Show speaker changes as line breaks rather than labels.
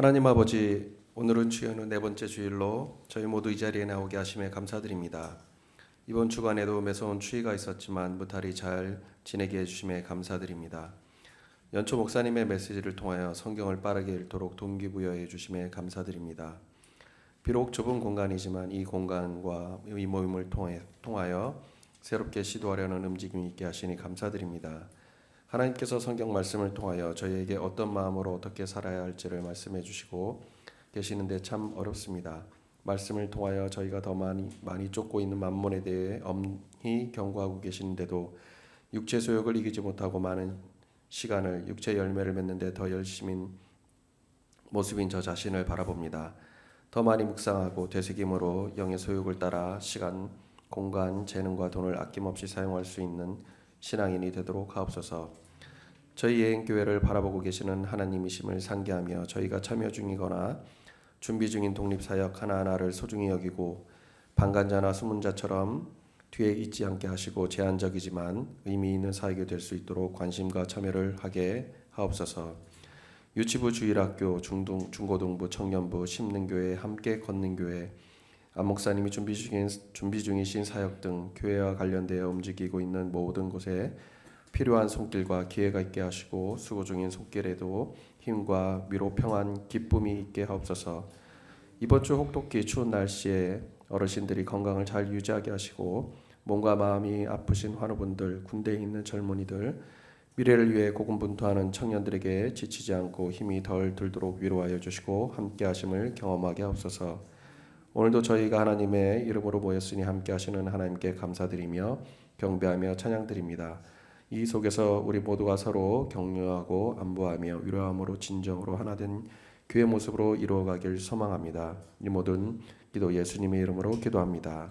하나님 아버지, 오늘은 주여는 네 번째 주일로 저희 모두 이 자리에 나오게 하심에 감사드립니다. 이번 주간에도 매서운 추위가 있었지만 무탈히 잘 지내게 해주심에 감사드립니다. 연초 목사님의 메시지를 통하여 성경을 빠르게 읽도록 동기부여해 주심에 감사드립니다. 비록 좁은 공간이지만 이 공간과 이 모임을 통해, 통하여 새롭게 시도하려는 움직임이 있게 하시니 감사드립니다. 하나님께서 성경 말씀을 통하여 저희에게 어떤 마음으로 어떻게 살아야 할지를 말씀해 주시고 계시는데 참 어렵습니다. 말씀을 통하여 저희가 더 많이 많이 쫓고 있는 만몬에 대해 엄히 경고하고 계시는데도 육체 소욕을 이기지 못하고 많은 시간을 육체 열매를 맺는데 더 열심인 모습인 저 자신을 바라봅니다. 더 많이 묵상하고 되새김으로 영의 소욕을 따라 시간, 공간, 재능과 돈을 아낌없이 사용할 수 있는 신앙인이 되도록 하옵소서. 저희 예행교회를 바라보고 계시는 하나님이심을 상기하며 저희가 참여 중이거나 준비 중인 독립사역 하나하나를 소중히 여기고 방관자나 수문자처럼 뒤에 있지 않게 하시고 제한적이지만 의미 있는 사역이 될 수 있도록 관심과 참여를 하게 하옵소서. 유치부 주일학교 중등 중고등부 청년부 심는교회 함께 걷는 교회 안 목사님이 준비 중인 준비 중이신 사역 등 교회와 관련되어 움직이고 있는 모든 곳에 필요한 손길과 기회가 있게 하시고 수고 중인 손길에도 힘과 위로 평안 기쁨이 있게 하옵소서. 이번 주 혹독히 추운 날씨에 어르신들이 건강을 잘 유지하게 하시고 몸과 마음이 아프신 환우분들, 군대에 있는 젊은이들, 미래를 위해 고군분투하는 청년들에게 지치지 않고 힘이 덜 들도록 위로하여 주시고 함께 하심을 경험하게 하옵소서. 오늘도 저희가 하나님의 이름으로 모였으니 함께 하시는 하나님께 감사드리며 경배하며 찬양드립니다. 이 속에서 우리 모두가 서로 격려하고 안부하며 위로함으로 진정으로 하나된 교회 모습으로 이루어가길 소망합니다. 이 모든 기도 예수님의 이름으로 기도합니다.